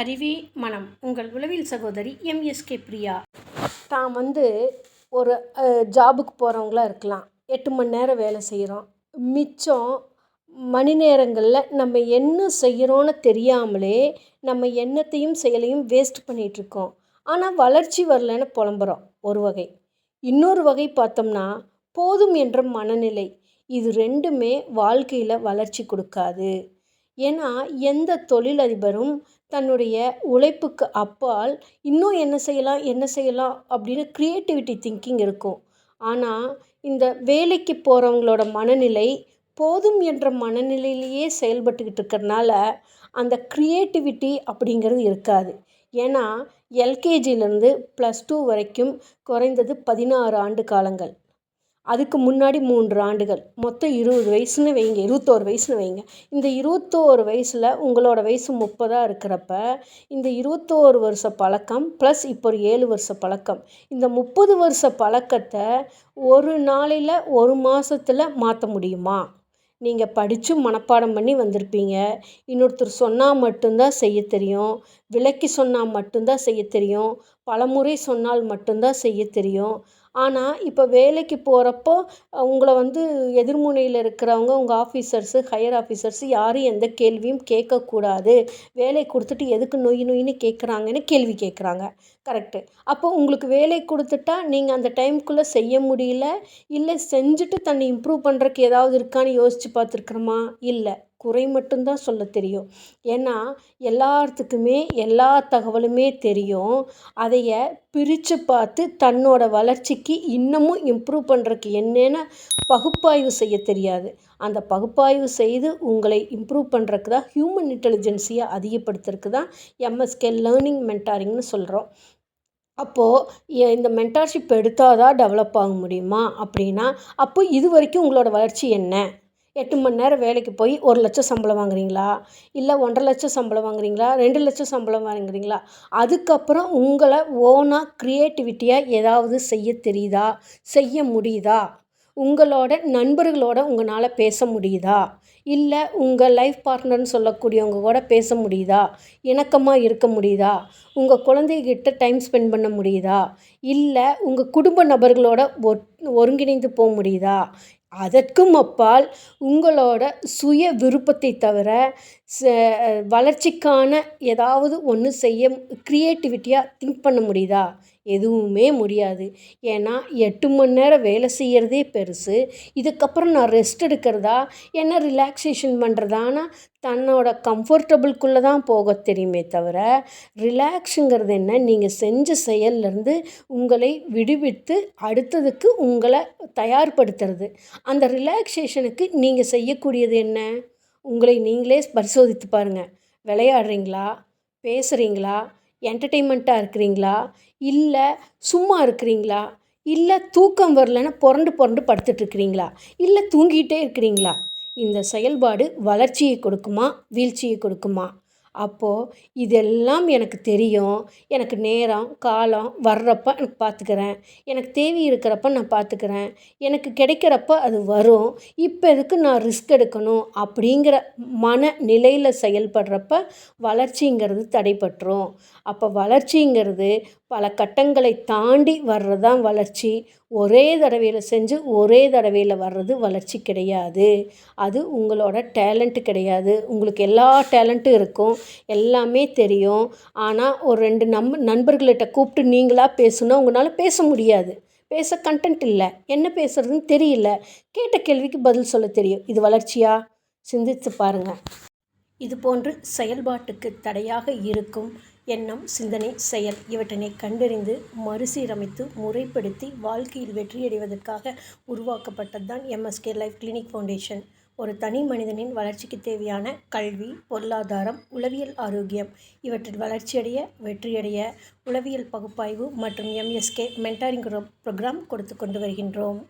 அறிவே மனம். உங்கள் உளவியல் சகோதரி எம்எஸ்கே பிரியா. தான் வந்து ஒரு ஜாபுக்கு போகிறவங்களா இருக்கலாம். எட்டு மணி நேரம் வேலை செய்கிறோம் மிச்சம் மணி நேரங்களில் நம்ம என்ன செய்கிறோன்னு தெரியாமலே நம்ம எண்ணத்தையும் செயலையும் வேஸ்ட் பண்ணிகிட்ருக்கோம் ஆனால் வளர்ச்சி வரலன்னு புலம்புறோம். ஒரு வகை. இன்னொரு வகை பார்த்தோம்னா போதும் என்ற மனநிலை. இது ரெண்டுமே வாழ்க்கையில் வளர்ச்சி கொடுக்காது. ஏன்னா எந்த தொழிலதிபரும் தன்னுடைய உழைப்புக்கு அப்பால் இன்னும் என்ன செய்யலாம் என்ன செய்யலாம் அப்படின்னு க்ரியேட்டிவிட்டி திங்கிங் இருக்கும். ஆனால் இந்த வேலைக்கு போகிறவங்களோட மனநிலை போதும் என்ற மனநிலையிலேயே செயல்பட்டுக்கிட்டு இருக்கிறனால அந்த க்ரியேட்டிவிட்டி அப்படிங்கிறது இருக்காது. ஏன்னா எல்கேஜிலேருந்து ப்ளஸ் டூ வரைக்கும் குறைந்தது பதினாறு ஆண்டு காலங்கள். அதுக்கு முன்னாடி மூன்று ஆண்டுகள். மொத்தம் இருபது வயசுன்னு வைங்க இருபத்தோரு வயசுன்னு வைங்க. இந்த இருபத்தோரு வயசில் உங்களோட வயசு முப்பதாக இருக்கிறப்ப இந்த இருபத்தோரு வருஷ பழக்கம் ப்ளஸ் இப்போ ஒரு ஏழு வருஷ பழக்கம். இந்த முப்பது வருஷ பழக்கத்தை ஒரு நாளில் ஒரு மாதத்துல மாற்ற முடியுமா? நீங்கள் படித்து மனப்பாடம் பண்ணி வந்திருப்பீங்க. இன்னொருத்தர் சொன்னால் மட்டும்தான் செய்ய தெரியும். விலக்கி சொன்னால் மட்டும்தான் செய்ய தெரியும். பலமுறை சொன்னால் மட்டும்தான் செய்ய தெரியும். ஆனால் இப்போ வேலைக்கு போகிறப்போ உங்களை வந்து எதிர்முனையில் இருக்கிறவங்க உங்கள் ஆஃபீஸர்ஸு ஹையர் ஆஃபீஸர்ஸு யாரும் எந்த கேள்வியும் கேட்கக்கூடாது. வேலை கொடுத்துட்டு எதுக்கு நொய் நொயின்னு கேட்குறாங்கன்னு கேள்வி கேட்குறாங்க. கரெக்டு அப்போ உங்களுக்கு வேலை கொடுத்துட்டா நீங்கள் அந்த டைம்குள்ளே செய்ய முடியல? இல்லை செஞ்சுட்டு தன்னை இம்ப்ரூவ் பண்ணுறக்கு ஏதாவது இருக்கான்னு யோசித்து பார்த்துருக்குறோமா? இல்லை. குறை மட்டும்தான் சொல்ல தெரியும். ஏன்னா எல்லாத்துக்குமே எல்லா தகவலுமே தெரியும். அதைய பிரித்து பார்த்து தன்னோட வளர்ச்சிக்கு இன்னமும் இம்ப்ரூவ் பண்ணுறக்கு என்னென்ன பகுப்பாய்வு செய்ய தெரியாது. அந்த பகுப்பாய்வு செய்து உங்களை இம்ப்ரூவ் பண்ணுறக்கு தான் ஹியூமன் இன்டெலிஜென்சியை அதிகப்படுத்துறதுக்கு தான் எம்எஸ்கே லேர்னிங் மென்டாரிங்னு சொல்கிறோம் அப்போது இந்த மென்டார்ஷிப் எடுத்தால் தான் டெவலப் ஆக முடியுமா? அப்படின்னா அப்போ இது வரைக்கும் உங்களோட வளர்ச்சி என்ன? எட்டு மணி நேரம் வேலைக்கு போய் ஒரு லட்சம் சம்பளம் வாங்குறீங்களா? இல்லை ஒன்றரை லட்சம் சம்பளம் வாங்குறீங்களா? ரெண்டு லட்சம் சம்பளம் வாங்குறீங்களா? அதுக்கப்புறம் உங்களை ஓனாக க்ரியேட்டிவிட்டியாக ஏதாவது செய்ய தெரியுதா? செய்ய முடியுதா? உங்களோட நண்பர்களோட உங்களால் பேச முடியுதா? இல்லை உங்கள் லைஃப் பார்ட்னர்னு சொல்லக்கூடியவங்க கூட பேச முடியுதா? இணக்கமாக இருக்க முடியுதா? உங்கள் குழந்தைகிட்ட டைம் ஸ்பெண்ட் பண்ண முடியுதா? இல்லை உங்கள் குடும்ப நபர்களோட ஒருங்கிணைந்து போக முடியுதா? அதற்கும் அப்பால் உங்களோட சுய விருப்பத்தை தவிர ச வளர்ச்சிக்கான ஏதாவது ஒன்று செய்ய க்ரியேட்டிவிட்டியாக திங்க் பண்ண முடியுதா? எதுவுமே முடியாது. ஏன்னா எட்டு மணி நேரம் வேலை செய்கிறதே பெருசு. இதுக்கப்புறம் நான் ரெஸ்ட் எடுக்கிறதா? என்ன ரிலாக்ஸேஷன் பண்ணுறதானா தன்னோட கம்ஃபர்டபுள்குள்ளே தான் போக தெரியுமே தவிர ரிலாக்ஸுங்கிறது என்ன? நீங்கள் செஞ்ச செயல்லேருந்து உங்களை விடுவித்து அடுத்ததுக்கு உங்களை தயார்படுத்துறது. அந்த ரிலாக்ஸேஷனுக்கு நீங்கள் செய்யக்கூடியது என்ன? உங்களை நீங்களே பரிசோதித்து பாருங்கள் விளையாடுறீங்களா? பேசுகிறீங்களா என்டர்டெயின்மெண்ட்டாக இருக்கிறீங்களா? இல்லை சும்மா இருக்கிறீங்களா? இல்லை தூக்கம் வரலன்னு புரண்டு புரண்டு படுத்துட்ருக்கிறீங்களா இல்லை தூங்கிட்டே இருக்கிறீங்களா? இந்த செயல்பாடு வளர்ச்சியை கொடுக்குமா? வீழ்ச்சியை கொடுக்குமா? அப்போது இதெல்லாம் எனக்கு தெரியும். எனக்கு நேரம் காலம் வர்றப்ப எனக்கு பார்த்துக்கிறேன். எனக்கு தேவை இருக்கிறப்ப நான் பார்த்துக்கிறேன். எனக்கு கிடைக்கிறப்ப அது வரும். இப்போ எதுக்கு நான் ரிஸ்க் எடுக்கணும்? அப்படிங்கிற மன நிலையில் செயல்படுறப்ப வளர்ச்சிங்கிறது தடைப்பட்டுரும் அப்போ வளர்ச்சிங்கிறது பல கட்டங்களை தாண்டி வர்றது தான் வளர்ச்சி. ஒரே தடவையில் செஞ்சு ஒரே தடவையில் வர்றது வளர்ச்சி கிடையாது. அது உங்களோட டேலண்ட்டு கிடையாது. உங்களுக்கு எல்லா டேலண்ட்டும் இருக்கும். எல்லாமே தெரியும். ஆனால் ஒரு ரெண்டு நம் நண்பர்கள்கிட்ட கூப்பிட்டு நீங்களாக பேசுனா உங்களால் பேச முடியாது. பேச கண்டென்ட் இல்லை. என்ன பேசுகிறதுன்னு தெரியல. கேட்ட கேள்விக்கு பதில் சொல்ல தெரியும். இது வளர்ச்சியா? சிந்தித்து பாருங்கள் இது போன்று செயல்பாட்டுக்கு தடையாக இருக்கும் எண்ணம் சிந்தனை செயல் இவற்றினை கண்டறிந்து மறுசீரமைத்து முறைப்படுத்தி வாழ்க்கையில் வெற்றியடைவதற்காக உருவாக்கப்பட்டது தான் எம்எஸ்கே லைஃப் கிளினிக் ஃபவுண்டேஷன் ஒரு தனி மனிதனின் வளர்ச்சிக்கு தேவையான கல்வி பொருளாதாரம் உளவியல் ஆரோக்கியம். இவற்றில் வளர்ச்சியடைய வெற்றியடைய உளவியல் பகுப்பாய்வு மற்றும் எம்எஸ்கே மென்டாரிங் ப்ரோக்ராம் கொடுத்து கொண்டு வருகின்றோம்.